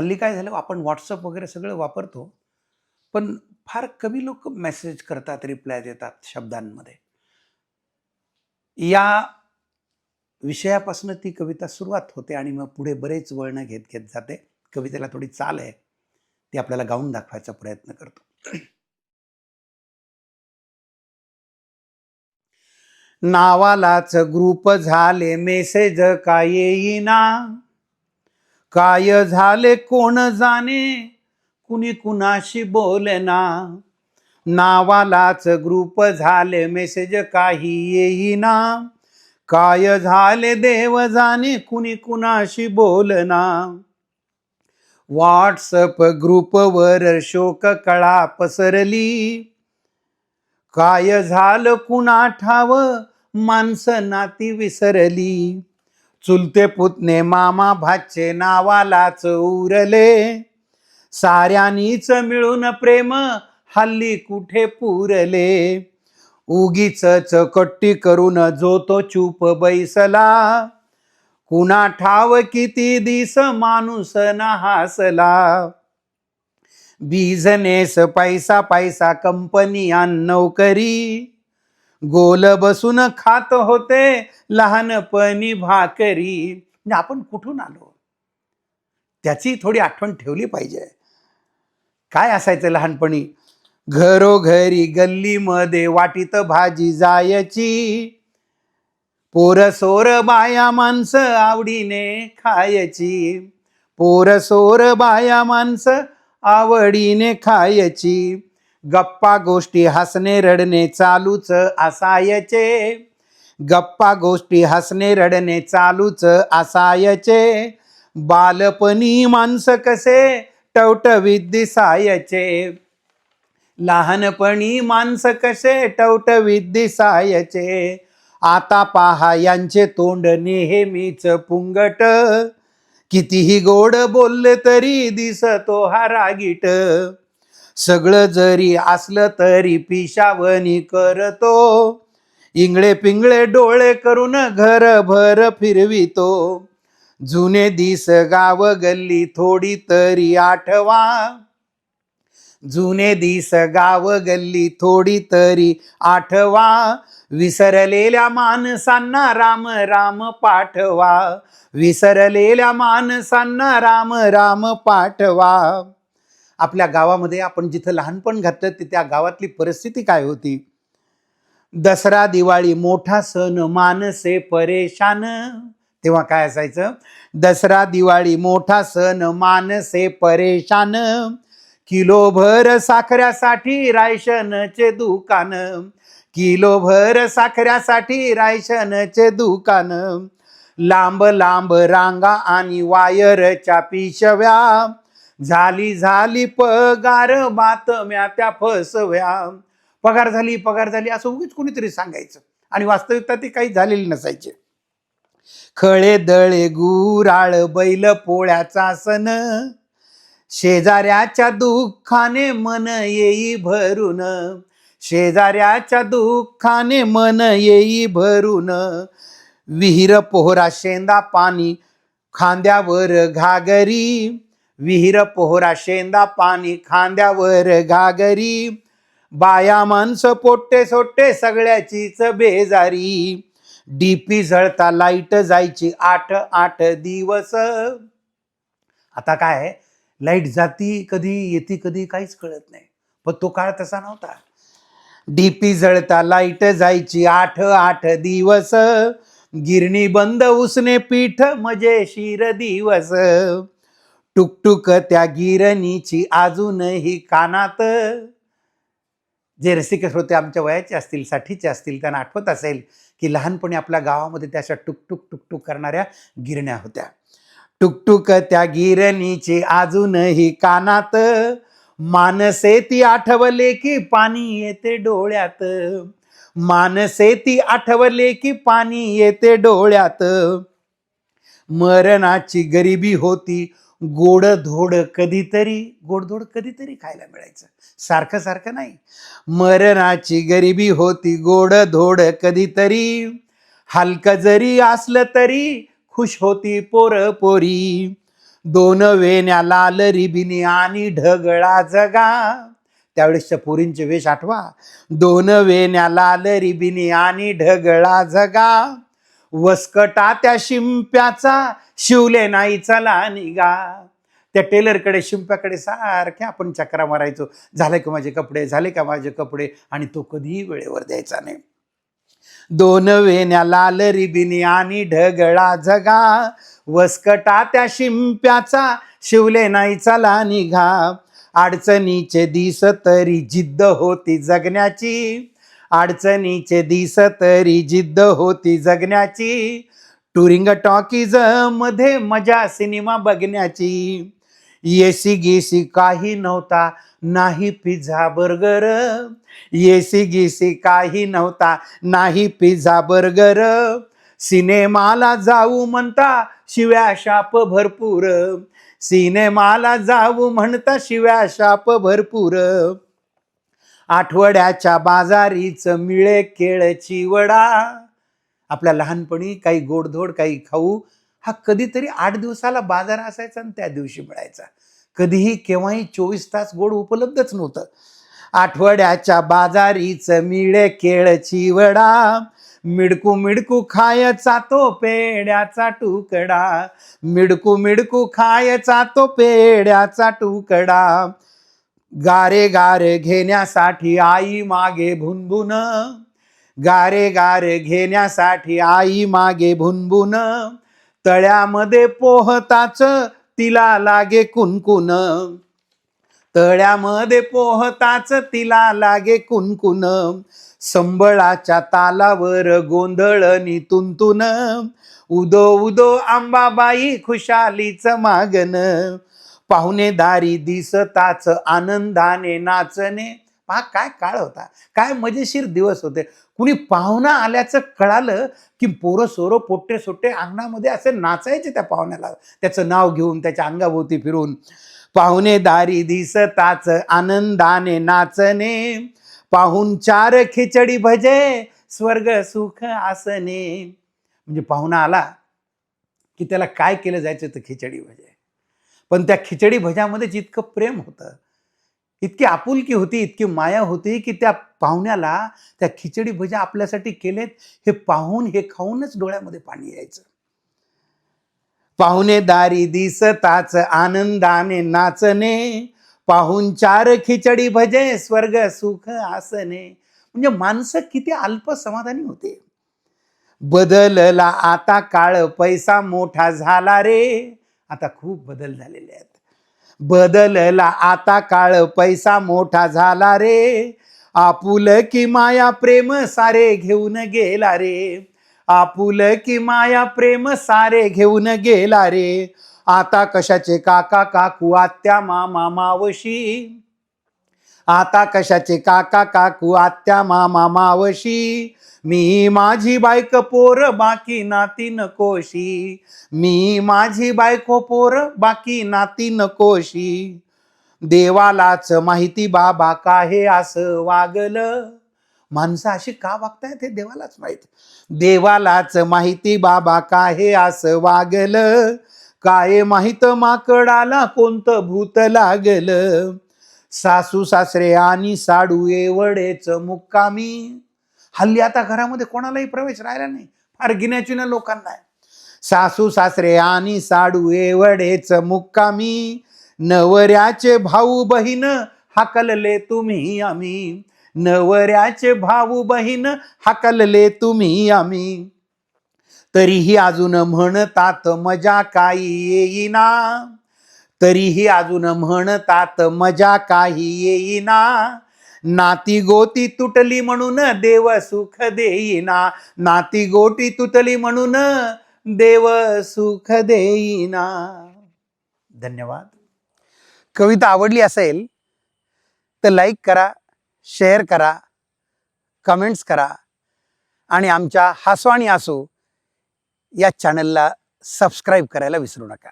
हल्ली काय झालं आपण व्हॉट्सअप वगैरे सगळं वापरतो पण फार कमी लोक मेसेज करतात रिप्लाय देतात शब्दांमध्ये. या विषयापासून ती कविता सुरुवात होते आणि मग पुढे बरेच वळणं घेत घेत जाते. कवितेला थोडी चाल आहे ती आपल्याला गाऊन दाखवायचा प्रयत्न करतो. नावालाच ग्रुप झाले मेसेज काय येईना. काय झाले कोण जाणे? कुणी कुणाशी बोलना नावालाच ग्रुप झाले मेसेज काही येईना. काय झाले देव जाणे? कुणी कुणाशी बोलना व्हॉट्सअप ग्रुपवर शोक कळा पसरली. काय झालं कुणा ठाव माणसं नाती विसरली. चुलते पुतणे मामा भाचे नावालाच उरले. साऱ्यांनीच मिळून प्रेम हल्ली कुठे पुरले. उगीच चकट्टी करून जो तो चूप बैसला. कुणा ठाव किती दिस माणूस ना हासला. बिझनेस पैसा पैसा कंपनी नोकरी. गोल बसून खात होते लहानपणी भाकरी. म्हणजे आपण कुठून आलो? त्याची थोडी आठवण ठेवली पाहिजे. काय असायचं लहानपणी? घरोघरी गल्लीमध्ये वाटीत भाजी जायची. पोर सोर बाया माणसं आवडीने खायची. पोर सोर बाया माणसं आवडीने खायची. गप्पा गोष्टी हसणे रडणे चालूच असायचे. गप्पा गोष्टी हसणे रडणे चालूच असायचे. बालपणी माणसं कसे टवटवीत दिसायचे. लहानपणी माणसं कसे टवटवीत दिसायचे. आता पहा यांचे तोंड नेहमीच पुंगट. कितीही गोड बोलले तरी दिसतो हा रागीट. सगळं जरी असलं तरी पिशावणी करतो. इंगळे पिंगळे डोळे करून घरभर फिरवितो. जुने दिस गाव गल्ली थोडी तरी आठवा. जुने दिस गाव गल्ली थोडी तरी आठवा. विसरलेल्या माणसांना राम राम पाठवा. विसरलेल्या माणसांना राम राम पाठवा. आपल्या गावामध्ये आपण जिथं लहानपण घातलं ते त्या गावातली परिस्थिती काय होती? दसरा दिवाळी मोठा सण मानसे परेशान. तेव्हा काय असायचं? दसरा दिवाळी मोठा सण मानसे परेशान. किलोभर साखऱ्यासाठी रायशनचे दुकान. किलोभर साखऱ्यासाठी रायशनचे दुकान. लांब लांब रांगा आणि वायरच्या पिशव्या. झाली झाली पगार बातम्या त्या फसव्या. पगार झाली पगार झाली असं उगीच कोणीतरी सांगायचं. आणि वास्तविकता ती काही झालेली नसायची. खळे दळे गुराळ बैल पोळ्याचा सण. शेजाऱ्याच्या दुःखाने मन येई भरून. शेजाऱ्याच्या दुःखाने मन येई भरून. विहीर पोहरा शेंदा पाणी खांद्यावर घागरी. विहीर पोहरा शेंदा पाणी खांद्यावर घागरी. बाया माणसं पोट्टे सोट्टे सगळ्याचीच बेजारी. डीपी जळता लाइट जायची आठ आठ दिवस. आता काय लाइट जाती कधी येते कधी काहीच कळत नाही. पण तो काळ तसा नव्हता. डीपी जळता लाइट जायची आठ आठ दिवस. गिरणी बंद उसने पीठ मजेशीर दिवस. टुकटुक त्या गिरणीची अजूनही कानात. जे रसिक श्रोते आमच्या वयाचे असतील साठीचे असतील त्यांना आठवत असेल की लहानपणी आपल्या गावामध्ये त्या अशा टुकटुक टुकटुक करणाऱ्या गिरण्या होत्या. टुकटुक त्या गिरणीची अजूनही कानात. मानसे ती आठवले की पाणी येते डोळ्यात. मानसे ती आठवले की पाणी येते डोळ्यात. मरणाची गरिबी होती गोडधोड कधीतरी गोडधोड कधीतरी खायला मिळायचं. सारखं सारखं नाही. मरणाची गरिबी होती गोडधोड कधीतरी. हलकं जरी असलं तरी खुश होती पोर पोरी. दोन वेण्या लाल रिबिनी आणि ढगळा जगा. त्यावेळेसच्या पोरींचे वेश आठवा. दोन वेण्या लाल रिबिनी आणि ढगळा जगा. वस्कटा त्या शिंप्याचा शिवले नाही चला निघा. त्या टेलरकडे शिंप्याकडे सारखे आपण चक्रा मारायचो. झाले का माझे कपडे? झाले का माझे कपडे? आणि तो कधीही वेळेवर द्यायचा नाही. दोन वेण्या लाल रिबिनी आणि ढगळा जगा वस्कटा त्या शिंप्याचा शिवले नाही चला निघा. अडचणीचे दिस तरी जिद्द होती जगण्याची. अडचणीचे दिस तरी जिद्द होती जगण्याची. टुरिंग टॉकीजमध्ये मजा सिनेमा बघण्याची. येसी गेसी काही नव्हता नाही पिझ्झा बर्गर. येसी गेसी काही नव्हता नाही पिझ्झा बर्गर. सिनेमाला जाऊ म्हणता शिव्या शाप भरपूर. सिनेमाला जाऊ म्हणता शिव्या शाप भरपूर. आठवड्याच्या बाजारीच मिळे केळची वडा. आपल्या लहानपणी काही गोडधोड काही खाऊ हा कधीतरी आठ दिवसाला बाजार असायचा आणि त्या दिवशी मिळायचा. कधीही केव्हाही चोवीस तास गोड उपलब्धच नव्हतं. आठवड्याच्या बाजारीच मिळे केळची वडा. मिडकू मिडकू खायचा तो पेड्याचा तुकडा मिडकू मिडकू खायचा तो पेड्याचा तुकडा गारे गारे घेण्यासाठी आई मागे भुनभुन. गारे गारे घेण्यासाठी आई मागे भुनभुन. तळ्यामध्ये पोहताच तिला लागे कुनकुन तळ्यामध्ये पोहताच तिला लागे कुनकुन संबळाच्या तालावर गोंधळनी तुंतुन उदो उदो आंबाबाई खुशालीच मागन पाहुणेदारी दिसताच आनंदाने नाचणे. पहा काय काळ होता. काय मजेशीर दिवस होते. कुणी पाहुणा आल्याचं कळालं की पोरं सोरं पोट्टे सोट्टे अंगणामध्ये असे नाचायचे त्या पाहुण्याला. त्याचं नाव घेऊन त्याच्या अंगाभोवती फिरून. पाहुणेदारी दिसताच आनंदाने नाचणे. पाहून चार खिचडी भजे स्वर्ग सुख आसने. म्हणजे पाहुणा आला की त्याला काय केलं जायचं? तर खिचडी भजे. पण त्या खिचडी भज्यामध्ये जितकं प्रेम होतं इतकी आपुलकी होती इतकी माया होती की त्या पाहुण्याला त्या खिचडी भज्या आपल्यासाठी केलेत हे पाहून हे खाऊनच डोळ्यामध्ये पाणी यायचं. पाहुणेदारी दिसताच आनंदाने नाचणे पाहून चार खिचडी भजे स्वर्ग सुख आसने. म्हणजे माणसं किती अल्प समाधानी होते. बदलला आता काळ पैसा मोठा झाला रे. आता खूप बदल झालेले आहेत. बदलला आता काळ पैसा मोठा झाला रे. आपुल की माया प्रेम सारे घेऊन गेला रे. आपुल की माया प्रेम सारे घेऊन गेला रे. आता कशाचे काका काकू आत्या मामा मावशी? आता कशाचे काका काकू आत्या मामा मावशी? मी माझी बायक पोर बाकी नाती नकोशी. मी माझी बायको पोर बाकी नाती नकोशी. देवालाच माहिती बाबा का हे असं वागलं? माणसं अशी का वागतायत हे देवालाच माहीत. देवालाच माहिती बाबा का हे असं वागलं? काय माहीत माकडाला कोणतं भूत लागलं? सासू सासरे आणि साडू एवढेच मुक्कामी. हल्ली आता घरामध्ये कोणालाही प्रवेश राहिला नाही. फार गिन्याची लोकांना आहे. सासू सासरे आणि साडू एवढेच मुक्कामी. नवऱ्याचे भाऊ बहीण हाकलले तुम्ही आम्ही. नवऱ्याचे भाऊ बहीण हाकलले तुम्ही आम्ही. तरीही अजून म्हणतात मजा काही येईना. तरीही अजून म्हणतात मजा काही येईना. नाती गोती तुटली म्हणून देव सुख देईना. नाती गोटी तुटली म्हणून देव सुख देईना. धन्यवाद. कविता आवडली असेल तर लाईक करा शेअर करा कमेंट्स करा आणि आमच्या हसवाणी आणि या चॅनलला सबस्क्राईब करायला विसरू नका.